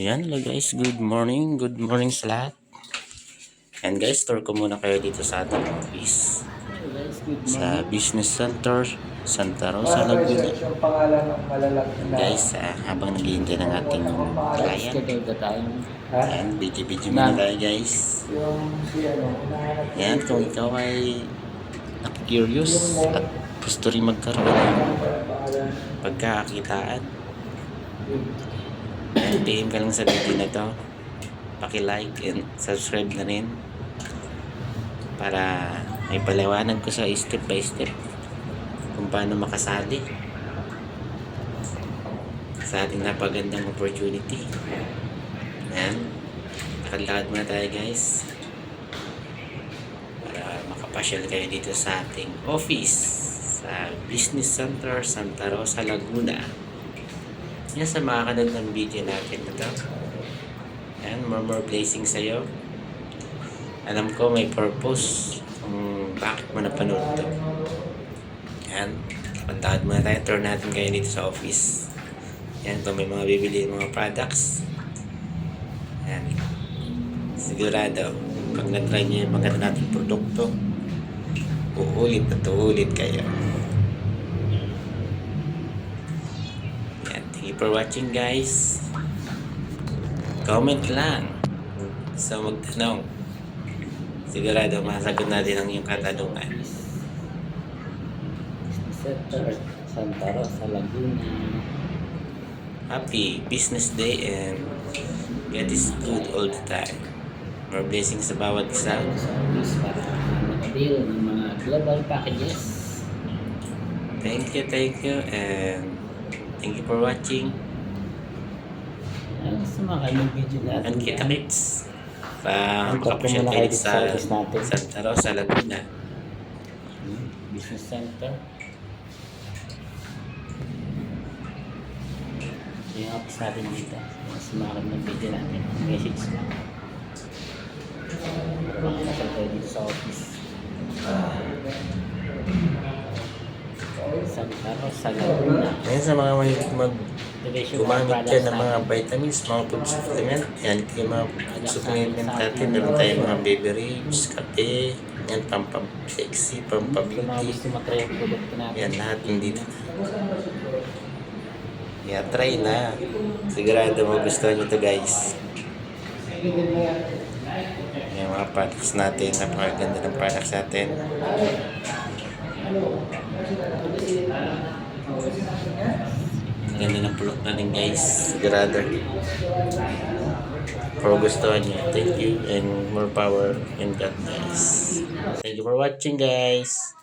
Yan, hello guys. Good morning. Good morning sa lahat. And guys, tour ko muna kayo dito sa ating office. Sa Business Center, Santa Rosa, Laguna. yung pangalan ng malalaki na... Guys, ah, habang naghihintay ng ating client. Tayo. Ha? Yan, video-video muna tayo guys. Ano, Yan, kung ikaw ay curious at gusto rin magkaroon ng pagkakakitaan. PM ka lang sa video na to. Paki-like and subscribe na rin. Para may paliwanag ko sa step by step kung paano makasali sa ating napagandang opportunity. Yan. Nakalakad muna tayo guys. Para makapasyal kayo dito sa ating office sa Business Center Santa Rosa, Laguna. Yan sa makakanood ng video natin na to. Yan, more more blessing sa'yo. Alam ko may purpose kung bakit mo napanood to. Yan, pantawad muna tayo. Tour natin kayo dito sa office. Yan, kung may mga bibili mga products. Yan. Sigurado, pag na-try niyo yung mga nating produkto, uulit at uulit kayo. Yan, thank you for watching guys. Comment lang. So magtanong. Sigurado masagot natin ang iyong katanungan. Center, Santa Rosa, Laguna. Happy business day and God is good all the time. More blessings sa bawat isa. Makadeal ng mga global packages. Thank you, thank you, and thank you for watching. Ano gusto mo kayo video natin? And kita Ang top makapasyal kayo sa. Santa Rosa, Laguna. Hmm, Business Center. Ito yung office natin dito. Mas makakab ng video natin. Message lang. Para makakasal kayo dito sa office. Santa Rosa, Laguna. Ngayon sa mga mahilig mag gumamit dyan ng mga vitamins, mga food supplement. Yan, yung mga food supplement natin. Meron tayong mga beverage, kape, yan, pampam-sexy, natin. Yan, lahat nandito. Yeah, try na. Sigurado magustuhan nyo to guys. Yung mga products natin, napakaganda ng products natin. Ganda ng product natin guys. Sigurado. Kung gustuhan nyo, thank you and more power and God bless. Thank you for watching guys.